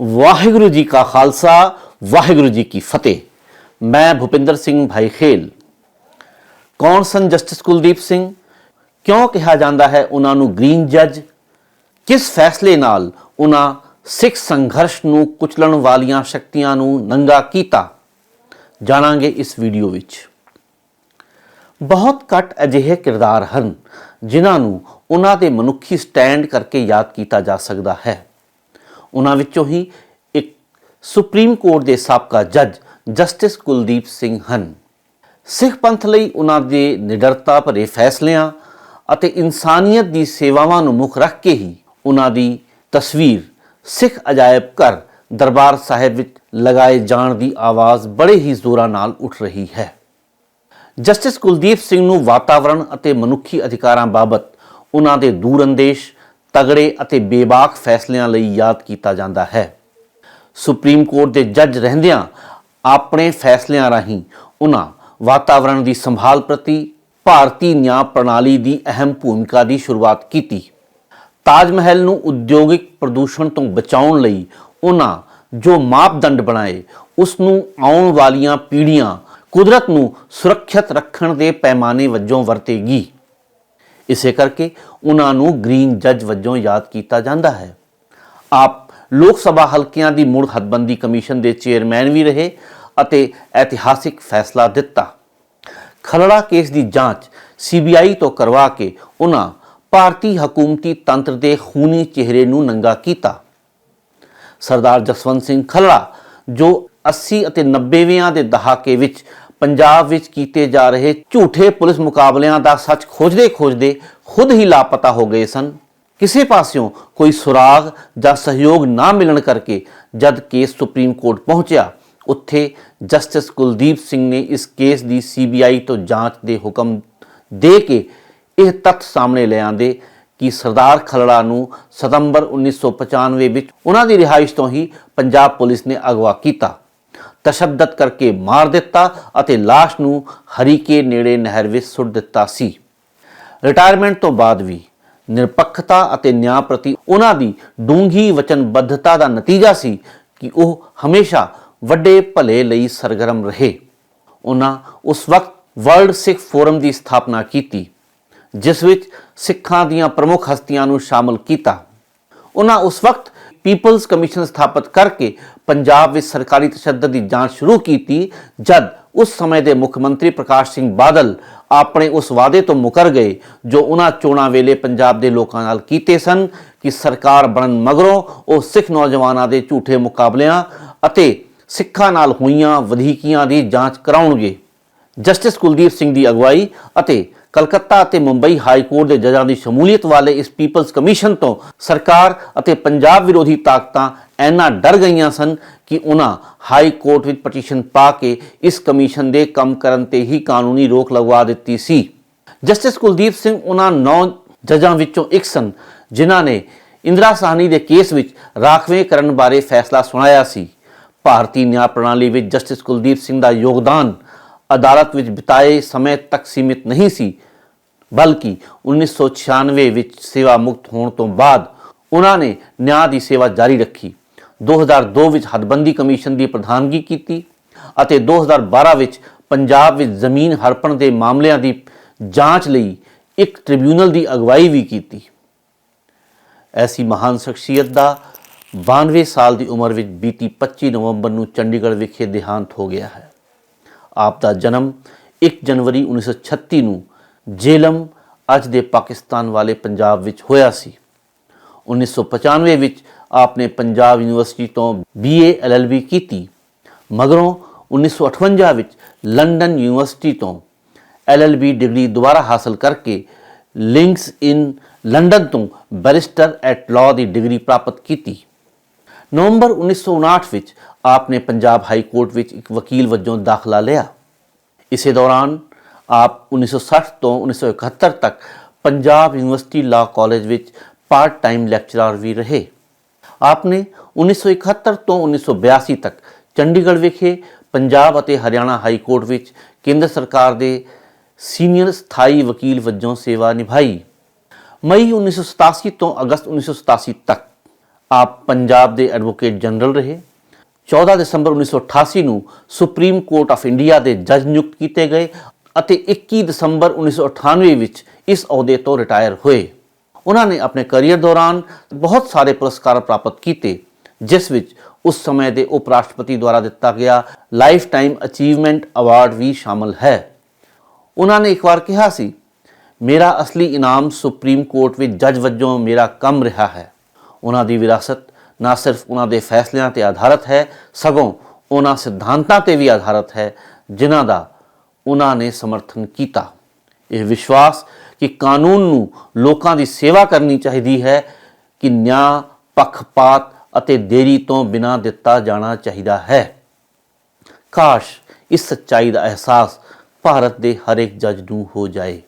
ਵਾਹਿਗੁਰੂ ਜੀ ਕਾ ਖਾਲਸਾ, ਵਾਹਿਗੁਰੂ ਜੀ ਕੀ ਫਤਿਹ। ਮੈਂ ਭੁਪਿੰਦਰ ਸਿੰਘ ਭਾਈ ਖੇਲ ਕੌਣ ਸਨ ਜਸਟਿਸ ਕੁਲਦੀਪ ਸਿੰਘ? ਕਿਉਂ ਕਿਹਾ ਜਾਂਦਾ ਹੈ ਉਹਨਾਂ ਨੂੰ ਗ੍ਰੀਨ ਜੱਜ? ਕਿਸ ਫੈਸਲੇ ਨਾਲ ਉਹਨਾਂ ਸਿੱਖ ਸੰਘਰਸ਼ ਨੂੰ ਕੁਚਲਣ ਵਾਲੀਆਂ ਸ਼ਕਤੀਆਂ ਨੂੰ ਨੰਗਾ ਕੀਤਾ? ਜਾਣਾਂਗੇ ਇਸ ਵੀਡੀਓ ਵਿੱਚ। ਬਹੁਤ ਘੱਟ ਅਜਿਹੇ ਕਿਰਦਾਰ ਹਨ ਜਿਨ੍ਹਾਂ ਨੂੰ ਉਹਨਾਂ ਦੇ ਮਨੁੱਖੀ ਸਟੈਂਡ ਕਰਕੇ ਯਾਦ ਕੀਤਾ ਜਾ ਸਕਦਾ ਹੈ। ਉਹਨਾਂ ਵਿੱਚੋਂ ਹੀ ਇੱਕ ਸੁਪਰੀਮ ਕੋਰਟ ਦੇ ਸਾਬਕਾ ਜੱਜ ਜਸਟਿਸ ਕੁਲਦੀਪ ਸਿੰਘ ਹਨ। ਸਿੱਖ ਪੰਥ ਲਈ ਉਹਨਾਂ ਦੇ ਨਿਡਰਤਾ ਭਰੇ ਫੈਸਲਿਆਂ ਅਤੇ ਇਨਸਾਨੀਅਤ ਦੀ ਸੇਵਾਵਾਂ ਨੂੰ ਮੁੱਖ ਰੱਖ ਕੇ ਹੀ ਉਹਨਾਂ ਦੀ ਤਸਵੀਰ ਸਿੱਖ ਅਜਾਇਬ ਘਰ ਦਰਬਾਰ ਸਾਹਿਬ ਵਿੱਚ ਲਗਾਏ ਜਾਣ ਦੀ ਆਵਾਜ਼ ਬੜੇ ਹੀ ਜ਼ੋਰਾਂ ਨਾਲ ਉੱਠ ਰਹੀ ਹੈ। ਜਸਟਿਸ ਕੁਲਦੀਪ ਸਿੰਘ ਨੂੰ ਵਾਤਾਵਰਣ ਅਤੇ ਮਨੁੱਖੀ ਅਧਿਕਾਰਾਂ ਬਾਬਤ ਉਹਨਾਂ ਦੇ ਦੂਰਅੰਦੇਸ਼ ਤਗੜੇ ਅਤੇ ਬੇਬਾਕ ਫੈਸਲਿਆਂ ਲਈ ਯਾਦ ਕੀਤਾ ਜਾਂਦਾ ਹੈ। ਸੁਪਰੀਮ ਕੋਰਟ ਦੇ ਜੱਜ ਰਹਿੰਦਿਆਂ ਆਪਣੇ ਫੈਸਲਿਆਂ ਰਾਹੀਂ ਉਹਨਾਂ ਵਾਤਾਵਰਣ ਦੀ ਸੰਭਾਲ ਪ੍ਰਤੀ ਭਾਰਤੀ ਨਿਆਂ ਪ੍ਰਣਾਲੀ ਦੀ ਅਹਿਮ ਭੂਮਿਕਾ ਦੀ ਸ਼ੁਰੂਆਤ ਕੀਤੀ। ਤਾਜ ਮਹਿਲ ਨੂੰ ਉਦਯੋਗਿਕ ਪ੍ਰਦੂਸ਼ਣ ਤੋਂ ਬਚਾਉਣ ਲਈ ਉਹਨਾਂ ਜੋ ਮਾਪਦੰਡ ਬਣਾਏ, ਉਸ ਨੂੰ ਆਉਣ ਵਾਲੀਆਂ ਪੀੜ੍ਹੀਆਂ ਕੁਦਰਤ ਨੂੰ ਸੁਰੱਖਿਅਤ ਰੱਖਣ ਦੇ ਪੈਮਾਨੇ ਵਜੋਂ ਵਰਤੇਗੀ। ਇਸੇ ਕਰਕੇ ਉਹਨਾਂ ਨੂੰ ਗ੍ਰੀਨ ਜੱਜ ਵਜੋਂ ਯਾਦ ਕੀਤਾ ਜਾਂਦਾ ਹੈ। ਆਪ ਲੋਕ ਸਭਾ ਹਲਕਿਆਂ ਦੀ ਮੁੜ ਹੱਦਬੰਦੀ ਕਮਿਸ਼ਨ ਦੇ ਚੇਅਰਮੈਨ ਵੀ ਰਹੇ ਅਤੇ ਇਤਿਹਾਸਿਕ ਫੈਸਲਾ ਦਿੱਤਾ। ਖਲੜਾ ਕੇਸ ਦੀ ਜਾਂਚ ਸੀਬੀਆਈ ਤੋਂ ਕਰਵਾ ਕੇ ਉਹਨਾਂ ਭਾਰਤੀ ਹਕੂਮਤੀ ਤੰਤਰ ਦੇ ਖੂਨੀ ਚਿਹਰੇ ਨੂੰ ਨੰਗਾ ਕੀਤਾ। ਸਰਦਾਰ ਜਸਵੰਤ ਸਿੰਘ ਖਲੜਾ ਜੋ 80 ਅਤੇ 90ਵਿਆਂ ਦੇ ਦਹਾਕੇ ਵਿੱਚ ਪੰਜਾਬ ਵਿੱਚ ਕੀਤੇ ਜਾ ਰਹੇ ਝੂਠੇ ਪੁਲਿਸ ਮੁਕਾਬਲਿਆਂ ਦਾ ਸੱਚ ਖੋਜਦੇ ਖੋਜਦੇ ਖੁਦ ਹੀ ਲਾਪਤਾ ਹੋ ਗਏ ਸਨ। ਕਿਸੇ ਪਾਸਿਓਂ ਕੋਈ ਸੁਰਾਗ ਜਾਂ ਸਹਿਯੋਗ ਨਾ ਮਿਲਣ ਕਰਕੇ ਜਦ ਕੇਸ ਸੁਪਰੀਮ ਕੋਰਟ ਪਹੁੰਚਿਆ, ਉੱਥੇ ਜਸਟਿਸ ਕੁਲਦੀਪ ਸਿੰਘ ਨੇ ਇਸ ਕੇਸ ਦੀ ਸੀਬੀਆਈ ਤੋਂ ਜਾਂਚ ਦੇ ਹੁਕਮ ਦੇ ਕੇ ਇਹ ਤੱਥ ਸਾਹਮਣੇ ਲਿਆਂਦੇ ਕਿ ਸਰਦਾਰ ਖਲੜਾ ਨੂੰ ਸਤੰਬਰ 1995 ਵਿੱਚ ਉਹਨਾਂ ਦੀ ਰਿਹਾਇਸ਼ ਤੋਂ ਹੀ ਪੰਜਾਬ ਪੁਲਿਸ ਨੇ ਅਗਵਾ ਕੀਤਾ। ਤਸ਼ੱਦਦ ਕਰਕੇ ਮਾਰ ਦਿੱਤਾ ਅਤੇ লাশ ਨੂੰ ਹਰੀਕੇ ਨੇੜੇ ਨਹਿਰ ਵਿੱਚ ਸੁੱਟ ਦਿੱਤਾ ਸੀ। ਰਿਟਾਇਰਮੈਂਟ ਤੋਂ ਬਾਅਦ ਵੀ ਨਿਰਪੱਖਤਾ ਅਤੇ ਨਿਆਂ ਪ੍ਰਤੀ ਉਹਨਾਂ ਦੀ ਡੂੰਘੀ ਵਚਨਬੱਧਤਾ ਦਾ ਨਤੀਜਾ ਸੀ ਕਿ ਉਹ ਹਮੇਸ਼ਾ ਵੱਡੇ ਭਲੇ ਲਈ ਸਰਗਰਮ ਰਹੇ। ਉਹਨਾਂ ਉਸ ਵਕਤ ਵਰਲਡ ਸਿੱਖ ਫੋਰਮ ਦੀ ਸਥਾਪਨਾ ਕੀਤੀ, ਜਿਸ ਵਿੱਚ ਸਿੱਖਾਂ ਦੀਆਂ ਪ੍ਰਮੁੱਖ ਹਸਤੀਆਂ ਨੂੰ ਸ਼ਾਮਲ ਕੀਤਾ। ਉਹਨਾਂ ਉਸ ਵਕਤ ਪੀਪਲਜ਼ ਕਮਿਸ਼ਨ ਸਥਾਪਿਤ ਕਰਕੇ ਪੰਜਾਬ ਵਿੱਚ ਸਰਕਾਰੀ ਤਸ਼ੱਦਦ ਦੀ ਜਾਂਚ ਸ਼ੁਰੂ ਕੀਤੀ, ਜਦ ਉਸ ਸਮੇਂ ਦੇ ਮੁੱਖ ਮੰਤਰੀ ਪ੍ਰਕਾਸ਼ ਸਿੰਘ ਬਾਦਲ ਆਪਣੇ ਉਸ ਵਾਅਦੇ ਤੋਂ ਮੁਕਰ ਗਏ, ਜੋ ਉਹਨਾਂ ਚੋਣਾਂ ਵੇਲੇ ਪੰਜਾਬ ਦੇ ਲੋਕਾਂ ਨਾਲ ਕੀਤੇ ਸਨ ਕਿ ਸਰਕਾਰ ਬਣਨ ਮਗਰੋਂ ਉਹ ਸਿੱਖ ਨੌਜਵਾਨਾਂ ਦੇ ਝੂਠੇ ਮੁਕਾਬਲਿਆਂ ਅਤੇ ਸਿੱਖਾਂ ਨਾਲ ਹੋਈਆਂ ਵਧੀਕੀਆਂ ਦੀ ਜਾਂਚ ਕਰਾਉਣਗੇ। ਜਸਟਿਸ ਕੁਲਦੀਪ ਸਿੰਘ ਦੀ ਅਗਵਾਈ ਅਤੇ ਕਲਕੱਤਾ ਅਤੇ ਮੁੰਬਈ ਹਾਈ ਕੋਰਟ ਦੇ ਜੱਜਾਂ ਦੀ ਸ਼ਮੂਲੀਅਤ ਵਾਲੇ ਇਸ ਪੀਪਲਜ਼ ਕਮਿਸ਼ਨ ਤੋਂ ਸਰਕਾਰ ਅਤੇ ਪੰਜਾਬ ਵਿਰੋਧੀ ਤਾਕਤਾਂ ਐਨਾ ਡਰ ਗਈਆਂ ਸਨ ਕਿ ਉਹਨਾਂ ਹਾਈ ਕੋਰਟ ਵਿੱਚ ਪਟੀਸ਼ਨ ਪਾ ਕੇ ਇਸ ਕਮਿਸ਼ਨ ਦੇ ਕੰਮ ਕਰਨ ਤੇ ਹੀ ਕਾਨੂੰਨੀ ਰੋਕ ਲਗਵਾ ਦਿੱਤੀ ਸੀ। ਜਸਟਿਸ ਕੁਲਦੀਪ ਸਿੰਘ ਉਹਨਾਂ ਨੌ ਜੱਜਾਂ ਵਿੱਚੋਂ ਇੱਕ ਸਨ, ਜਿਨ੍ਹਾਂ ਨੇ ਇੰਦਰਾ ਸਾਹਨੀ ਦੇ ਕੇਸ ਵਿੱਚ ਰਾਖਵੇਂ ਕਰਨ ਬਾਰੇ ਫੈਸਲਾ ਸੁਣਾਇਆ ਸੀ। ਭਾਰਤੀ ਨਿਆਂ ਪ੍ਰਣਾਲੀ ਵਿੱਚ ਜਸਟਿਸ ਕੁਲਦੀਪ ਸਿੰਘ ਦਾ ਯੋਗਦਾਨ ਅਦਾਲਤ ਵਿੱਚ ਬਿਤਾਏ ਸਮੇਂ ਤੱਕ ਸੀਮਿਤ ਨਹੀਂ ਸੀ, ਬਲਕਿ 1996 ਵਿੱਚ ਸੇਵਾ ਮੁਕਤ ਹੋਣ ਤੋਂ ਬਾਅਦ ਉਹਨਾਂ ਨੇ ਨਿਆਂ ਦੀ ਸੇਵਾ ਜਾਰੀ ਰੱਖੀ। 2002 ਵਿੱਚ ਹੱਦਬੰਦੀ ਕਮਿਸ਼ਨ ਦੀ ਪ੍ਰਧਾਨਗੀ ਕੀਤੀ ਅਤੇ 2012 ਵਿੱਚ ਪੰਜਾਬ ਵਿੱਚ ਜ਼ਮੀਨ ਹੜਪਣ ਦੇ ਮਾਮਲਿਆਂ ਦੀ ਜਾਂਚ ਲਈ ਇੱਕ ਟ੍ਰਿਬਿਊਨਲ ਦੀ ਅਗਵਾਈ ਵੀ ਕੀਤੀ। ਐਸੀ ਮਹਾਨ ਸ਼ਖਸੀਅਤ ਦਾ 92 ਸਾਲ ਦੀ ਉਮਰ ਵਿੱਚ ਬੀਤੀ 25 ਨਵੰਬਰ ਨੂੰ ਚੰਡੀਗੜ੍ਹ ਵਿਖੇ ਦੇਹਾਂਤ ਹੋ ਗਿਆ ਹੈ। ਆਪ ਦਾ ਜਨਮ 1 ਜਨਵਰੀ 1936 ਨੂੰ ਜੇਲਮ, ਅੱਜ ਦੇ ਪਾਕਿਸਤਾਨ ਵਾਲੇ ਪੰਜਾਬ ਵਿੱਚ ਹੋਇਆ ਸੀ। 1995 ਵਿੱਚ ਆਪ ਨੇ ਪੰਜਾਬ ਯੂਨੀਵਰਸਿਟੀ ਤੋਂ BA LLB ਕੀਤੀ। ਮਗਰੋਂ 1958 ਵਿੱਚ ਲੰਡਨ ਯੂਨੀਵਰਸਿਟੀ ਤੋਂ LLB ਡਿਗਰੀ ਦੁਬਾਰਾ ਹਾਸਲ ਕਰਕੇ ਲਿੰਕਸ ਇਨ ਲੰਡਨ ਤੋਂ ਬੈਰਿਸਟਰ ਐਟ ਲਾਅ ਦੀ ਡਿਗਰੀ ਪ੍ਰਾਪਤ ਕੀਤੀ। ਨਵੰਬਰ 1959 ਵਿੱਚ ਆਪ ਨੇ ਪੰਜਾਬ ਹਾਈ ਕੋਰਟ ਵਿੱਚ ਇੱਕ ਵਕੀਲ ਵਜੋਂ ਦਾਖਲਾ ਲਿਆ। ਇਸੇ ਦੌਰਾਨ ਆਪ 1960 ਤੋਂ 1971 ਤੱਕ ਪੰਜਾਬ ਯੂਨੀਵਰਸਿਟੀ ਲਾਅ ਕਾਲਜ ਵਿੱਚ ਪਾਰਟ ਟਾਈਮ ਲੈਕਚਰਰ ਵੀ ਰਹੇ। ਆਪ ਨੇ 1971 ਤੋਂ 1982 ਤੱਕ ਚੰਡੀਗੜ੍ਹ ਵਿਖੇ ਪੰਜਾਬ ਅਤੇ ਹਰਿਆਣਾ ਹਾਈ ਕੋਰਟ ਵਿੱਚ ਕੇਂਦਰ ਸਰਕਾਰ ਦੇ ਸੀਨੀਅਰ ਸਥਾਈ ਵਕੀਲ ਵਜੋਂ ਸੇਵਾ ਨਿਭਾਈ। ਮਈ 1987 ਤੋਂ ਅਗਸਤ 1987 ਤੱਕ ਆਪ ਪੰਜਾਬ ਦੇ ਐਡਵੋਕੇਟ ਜਨਰਲ ਰਹੇ। 14 ਦਸੰਬਰ 1988 ਨੂੰ ਸੁਪਰੀਮ ਕੋਰਟ ਆਫ ਇੰਡੀਆ ਦੇ ਜੱਜ ਨਿਯੁਕਤ ਕੀਤੇ ਗਏ ਅਤੇ 21 ਦਸੰਬਰ 1998 ਵਿੱਚ ਇਸ ਅਹੁਦੇ ਤੋਂ ਰਿਟਾਇਰ ਹੋਏ। ਉਹਨਾਂ ਨੇ ਆਪਣੇ ਕੈਰੀਅਰ ਦੌਰਾਨ ਬਹੁਤ ਸਾਰੇ ਪੁਰਸਕਾਰ ਪ੍ਰਾਪਤ ਕੀਤੇ, ਜਿਸ ਵਿੱਚ ਉਸ ਸਮੇਂ ਦੇ ਉਪ ਰਾਸ਼ਟਰਪਤੀ ਦੁਆਰਾ ਦਿੱਤਾ ਗਿਆ ਲਾਈਫ ਟਾਈਮ ਅਚੀਵਮੈਂਟ ਅਵਾਰਡ ਵੀ ਸ਼ਾਮਲ ਹੈ। ਉਹਨਾਂ ਨੇ ਇੱਕ ਵਾਰ ਕਿਹਾ ਸੀ, ਮੇਰਾ ਅਸਲੀ ਇਨਾਮ ਸੁਪਰੀਮ ਕੋਰਟ ਵਿੱਚ ਜੱਜ ਵਜੋਂ ਮੇਰਾ ਕੰਮ ਰਿਹਾ ਹੈ। ਉਹਨਾਂ ਦੀ ਵਿਰਾਸਤ, ਨਾ ਸਿਰਫ ਉਹਨਾਂ ਦੇ ਫੈਸਲਿਆਂ ਤੇ ਆਧਾਰਿਤ ਹੈ, ਸਗੋਂ ਉਹਨਾਂ ਸਿਧਾਂਤਾਂ ਤੇ ਵੀ ਆਧਾਰਿਤ ਹੈ, ਜਿਨ੍ਹਾਂ ਦਾ ਉਹਨਾਂ ਨੇ ਸਮਰਥਨ ਕੀਤਾ। ਇਹ ਵਿਸ਼ਵਾਸ ਕਿ ਕਾਨੂੰਨ ਨੂੰ ਲੋਕਾਂ ਦੀ ਸੇਵਾ ਕਰਨੀ ਚਾਹੀਦੀ ਹੈ ਕਿ ਨਿਆਂ, ਪੱਖਪਾਤ ਅਤੇ ਦੇਰੀ ਤੋਂ ਬਿਨਾਂ ਦਿੱਤਾ ਜਾਣਾ ਚਾਹੀਦਾ ਹੈ। ਕਾਸ਼ ਇਸ ਸੱਚਾਈ ਦਾ ਅਹਿਸਾਸ ਭਾਰਤ ਦੇ ਹਰ ਇੱਕ ਜੱਜ ਨੂੰ ਹੋ ਜਾਏ।